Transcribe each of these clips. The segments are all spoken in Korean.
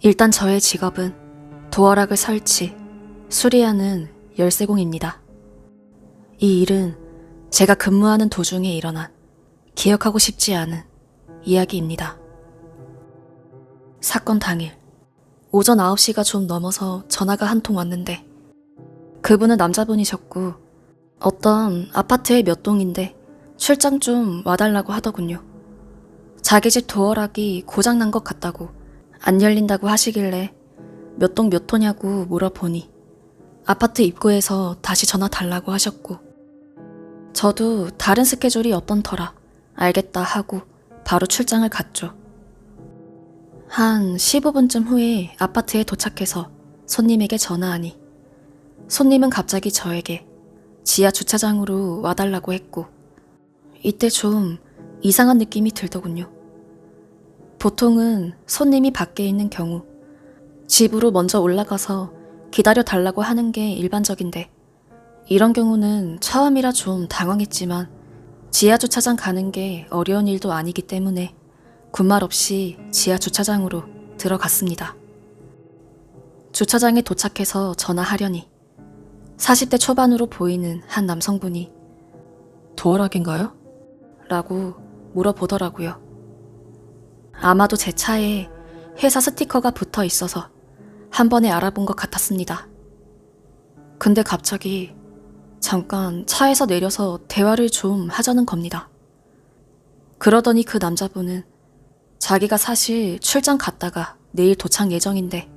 일단 저의 직업은 도어락을 설치, 수리하는 열쇠공입니다. 이 일은 제가 근무하는 도중에 일어난 기억하고 싶지 않은 이야기입니다. 사건 당일 오전 9시가 좀 넘어서 전화가 한 통 왔는데 그분은 남자분이셨고 어떤 아파트의 몇 동인데 출장 좀 와달라고 하더군요. 자기 집 도어락이 고장난 것 같다고 안 열린다고 하시길래 몇 동 몇 호냐고 물어보니 아파트 입구에서 다시 전화 달라고 하셨고 저도 다른 스케줄이 없던 터라 알겠다 하고 바로 출장을 갔죠. 한 15분쯤 후에 아파트에 도착해서 손님에게 전화하니 손님은 갑자기 저에게 지하 주차장으로 와달라고 했고 이때 좀 이상한 느낌이 들더군요. 보통은 손님이 밖에 있는 경우 집으로 먼저 올라가서 기다려 달라고 하는 게 일반적인데 이런 경우는 처음이라 좀 당황했지만 지하 주차장 가는 게 어려운 일도 아니기 때문에 군말 없이 지하 주차장으로 들어갔습니다. 주차장에 도착해서 전화하려니 40대 초반으로 보이는 한 남성분이 도어락인가요? 라고 물어보더라고요. 아마도 제 차에 회사 스티커가 붙어 있어서 한 번에 알아본 것 같았습니다. 근데 갑자기 잠깐 차에서 내려서 대화를 좀 하자는 겁니다. 그러더니 그 남자분은 자기가 사실 출장 갔다가 내일 도착 예정인데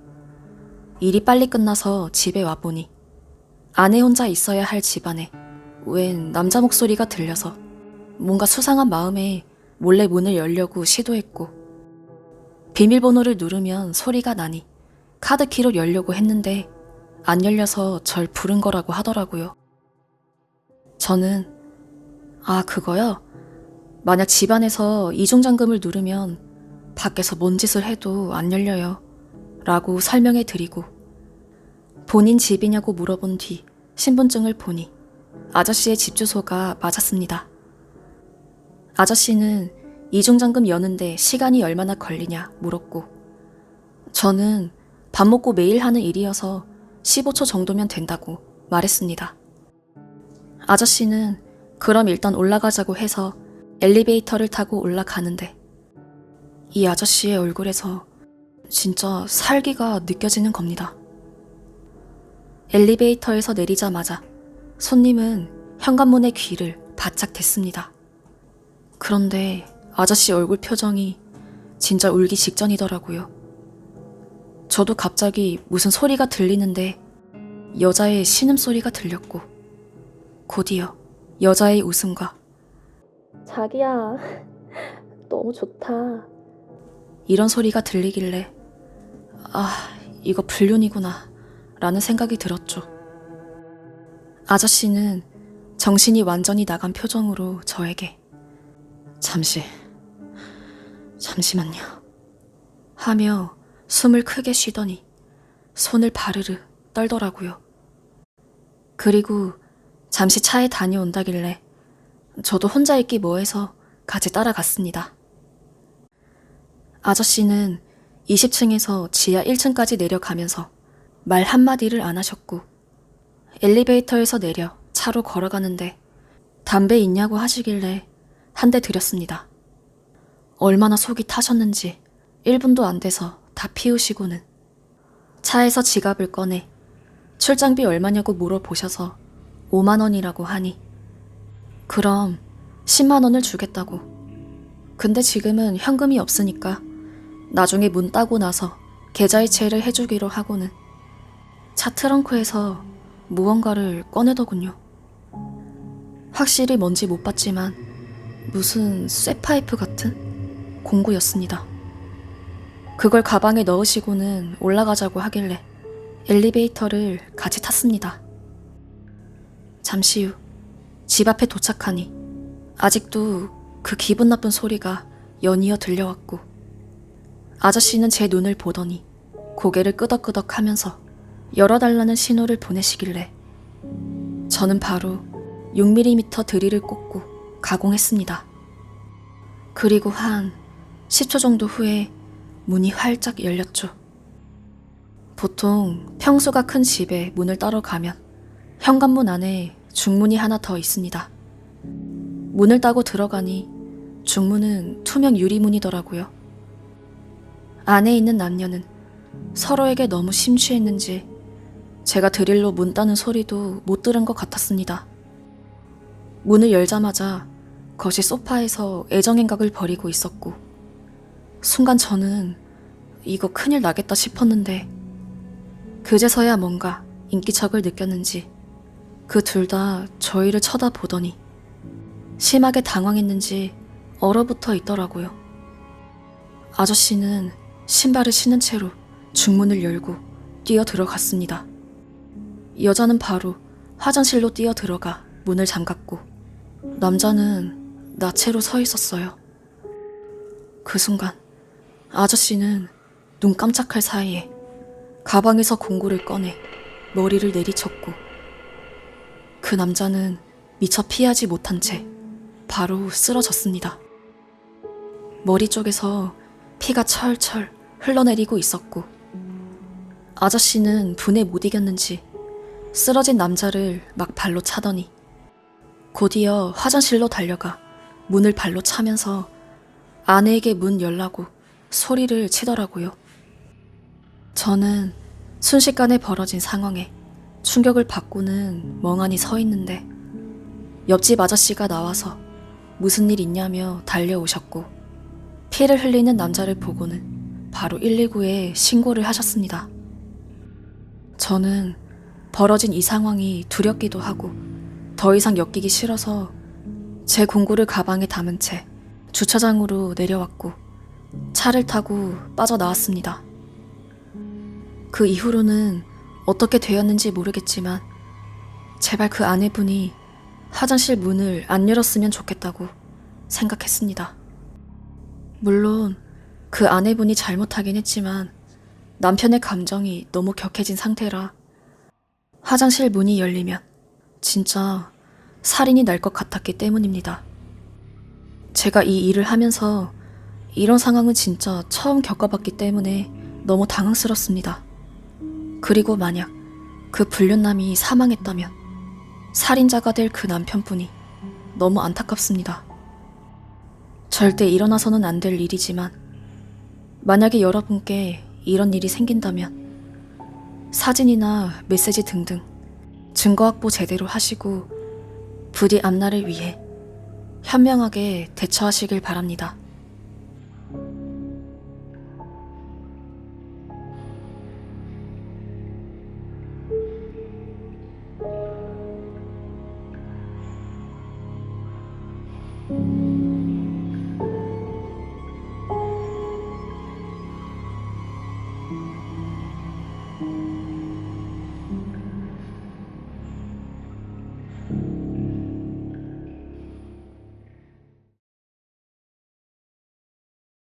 일이 빨리 끝나서 집에 와보니 아내 혼자 있어야 할 집안에 웬 남자 목소리가 들려서 뭔가 수상한 마음에 몰래 문을 열려고 시도했고 비밀번호를 누르면 소리가 나니 카드키로 열려고 했는데 안 열려서 절 부른 거라고 하더라고요. 저는 아 그거요? 만약 집안에서 이중잠금을 누르면 밖에서 뭔 짓을 해도 안 열려요. 라고 설명해 드리고 본인 집이냐고 물어본 뒤 신분증을 보니 아저씨의 집 주소가 맞았습니다. 아저씨는 이중잠금 여는데 시간이 얼마나 걸리냐 물었고 저는 밥 먹고 매일 하는 일이어서 15초 정도면 된다고 말했습니다. 아저씨는 그럼 일단 올라가자고 해서 엘리베이터를 타고 올라가는데 이 아저씨의 얼굴에서 진짜 살기가 느껴지는 겁니다. 엘리베이터에서 내리자마자 손님은 현관문의 귀를 바짝 댔습니다. 그런데 아저씨 얼굴 표정이 진짜 울기 직전이더라고요. 저도 갑자기 무슨 소리가 들리는데 여자의 신음소리가 들렸고 곧이어 여자의 웃음과 자기야, 너무 좋다. 이런 소리가 들리길래 아, 이거 불륜이구나 라는 생각이 들었죠. 아저씨는 정신이 완전히 나간 표정으로 저에게 잠시, 잠시만요. 하며 숨을 크게 쉬더니 손을 바르르 떨더라고요. 그리고 잠시 차에 다녀온다길래 저도 혼자 있기 뭐해서 같이 따라갔습니다. 아저씨는 20층에서 지하 1층까지 내려가면서 말 한마디를 안 하셨고 엘리베이터에서 내려 차로 걸어가는데 담배 있냐고 하시길래 한 대 드렸습니다. 얼마나 속이 타셨는지 1분도 안 돼서 다 피우시고는 차에서 지갑을 꺼내 출장비 얼마냐고 물어보셔서 5만 원이라고 하니 그럼 10만 원을 주겠다고. 근데 지금은 현금이 없으니까 나중에 문 따고 나서 계좌이체를 해주기로 하고는 차 트렁크에서 무언가를 꺼내더군요. 확실히 뭔지 못 봤지만 무슨 쇠파이프 같은 공구였습니다. 그걸 가방에 넣으시고는 올라가자고 하길래 엘리베이터를 같이 탔습니다. 잠시 후 집 앞에 도착하니 아직도 그 기분 나쁜 소리가 연이어 들려왔고 아저씨는 제 눈을 보더니 고개를 끄덕끄덕 하면서 열어달라는 신호를 보내시길래 저는 바로 6mm 드릴을 꽂고 가공했습니다. 그리고 한 10초 정도 후에 문이 활짝 열렸죠. 보통 평수가 큰 집에 문을 따러 가면 현관문 안에 중문이 하나 더 있습니다. 문을 따고 들어가니 중문은 투명 유리문이더라고요. 안에 있는 남녀는 서로에게 너무 심취했는지 제가 드릴로 문 따는 소리도 못 들은 것 같았습니다. 문을 열자마자 거실 소파에서 애정행각을 벌이고 있었고 순간 저는 이거 큰일 나겠다 싶었는데 그제서야 뭔가 인기척을 느꼈는지 그 둘 다 저희를 쳐다보더니 심하게 당황했는지 얼어붙어 있더라고요. 아저씨는 신발을 신은 채로 중문을 열고 뛰어 들어갔습니다. 여자는 바로 화장실로 뛰어 들어가 문을 잠갔고 남자는 나체로 서 있었어요. 그 순간 아저씨는 눈 깜짝할 사이에 가방에서 공구를 꺼내 머리를 내리쳤고 그 남자는 미처 피하지 못한 채 바로 쓰러졌습니다. 머리 쪽에서 피가 철철 흘러내리고 있었고 아저씨는 분에 못 이겼는지 쓰러진 남자를 막 발로 차더니 곧이어 화장실로 달려가 문을 발로 차면서 아내에게 문 열라고 소리를 치더라고요. 저는 순식간에 벌어진 상황에 충격을 받고는 멍하니 서 있는데 옆집 아저씨가 나와서 무슨 일 있냐며 달려오셨고 피를 흘리는 남자를 보고는 바로 119에 신고를 하셨습니다. 저는 벌어진 이 상황이 두렵기도 하고 더 이상 엮이기 싫어서 제 공구를 가방에 담은 채 주차장으로 내려왔고 차를 타고 빠져나왔습니다. 그 이후로는 어떻게 되었는지 모르겠지만 제발 그 아내분이 화장실 문을 안 열었으면 좋겠다고 생각했습니다. 물론 그 아내분이 잘못하긴 했지만 남편의 감정이 너무 격해진 상태라 화장실 문이 열리면 진짜 살인이 날 것 같았기 때문입니다. 제가 이 일을 하면서 이런 상황은 진짜 처음 겪어봤기 때문에 너무 당황스럽습니다. 그리고 만약 그 불륜남이 사망했다면 살인자가 될 그 남편분이 너무 안타깝습니다. 절대 일어나서는 안 될 일이지만 만약에 여러분께 이런 일이 생긴다면 사진이나 메시지 등등 증거 확보 제대로 하시고 부디 앞날을 위해 현명하게 대처하시길 바랍니다.